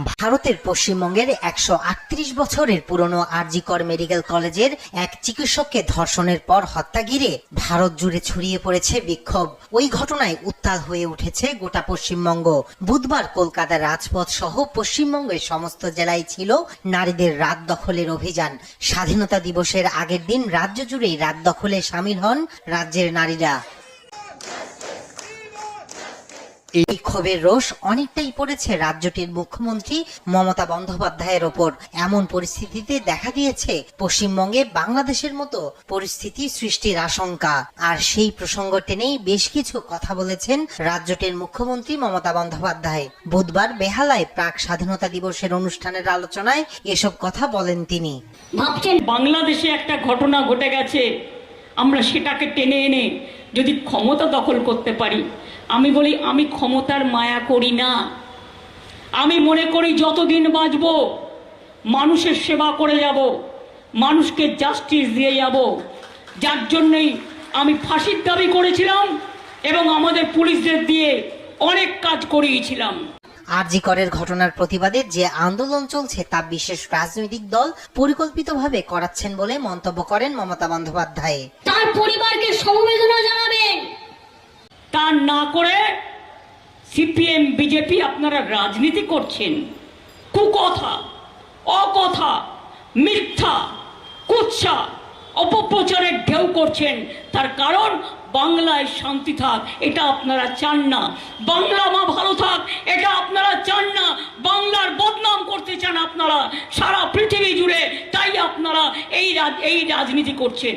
ভারতের পশ্চিমবঙ্গের একশো আটত্রিশ বছরের পুরনো আরজিকর মেডিকেল কলেজের এক চিকিৎসককে ধর্ষণের পর হত্যা ঘিরে ভারত জুড়ে ছড়িয়ে পড়েছে বিক্ষোভ। ওই ঘটনায় উত্তাল হয়ে উঠেছে গোটা পশ্চিমবঙ্গ। বুধবার কলকাতার রাজপথ সহ পশ্চিমবঙ্গের সমস্ত জেলায় ছিল নারীদের রাত দখলের অভিযান। স্বাধীনতা দিবসের আগের দিন রাজ্য জুড়েই রাত দখলে সামিল হন রাজ্যের নারীরা। এই ক্ষোভের রোষ অনেকটাই পড়েছে রাজ্যটির মুখ্যমন্ত্রী মমতা বন্দ্যোপাধ্যায়ের ওপর। এমন পরিস্থিতিতে দেখা দিয়েছে পশ্চিমবঙ্গে বাংলাদেশের মতো পরিস্থিতি সৃষ্টির আশঙ্কা। আর সেই প্রসঙ্গ টেনেই বেশ কিছু কথা বলেছেন রাজ্যটির মুখ্যমন্ত্রী মমতা বন্দ্যোপাধ্যায়। বুধবার বেহালায় প্রাক স্বাধীনতা দিবসের অনুষ্ঠানের আলোচনায় এসব কথা বলেন তিনি। ভাবছেন বাংলাদেশে একটা ঘটনা ঘটে গেছে। আমরা সেটাকে টেনে এনে যদি ক্ষমতা দখল করতে পারি, আমি বলি, আমি ক্ষমতার মায়া করি না। আমি মনে করি, যতদিন বাঁচব, মানুষের সেবা করে যাব, মানুষকে জাস্টিস দিয়ে যাব। যার জন্যই আমি ফাঁসির দাবি করেছিলাম এবং আমাদের পুলিশদের দিয়ে অনেক কাজ করিয়েছিলাম। আরজিকরের ঘটনার প্রতিবাদে যে আন্দোলন চলছে তা বিশেষ রাজনৈতিক দল পরিকল্পিতভাবে করাচ্ছেন বলে মন্তব্য করেন মমতা বন্দ্যোপাধ্যায়। তার পরিবারকে সমবেদনা জানাবেন। তা না করে সিপিএম বিজেপি আপনারা রাজনীতি করছেন। কুকথা অকথা মিথ্যা কুৎসা। অপপ্রচারের ঢেউ করছেন। তার কারণ, বাংলায় শান্তি থাক, এটা আপনারা চান না। বাংলা মা ভালো থাক, এটা আপনারা চান না। বাংলার বদনাম করতে চান আপনারা। সারা পৃথিবী জুড়ে তাই আপনারা এই এই রাজনীতি করছেন।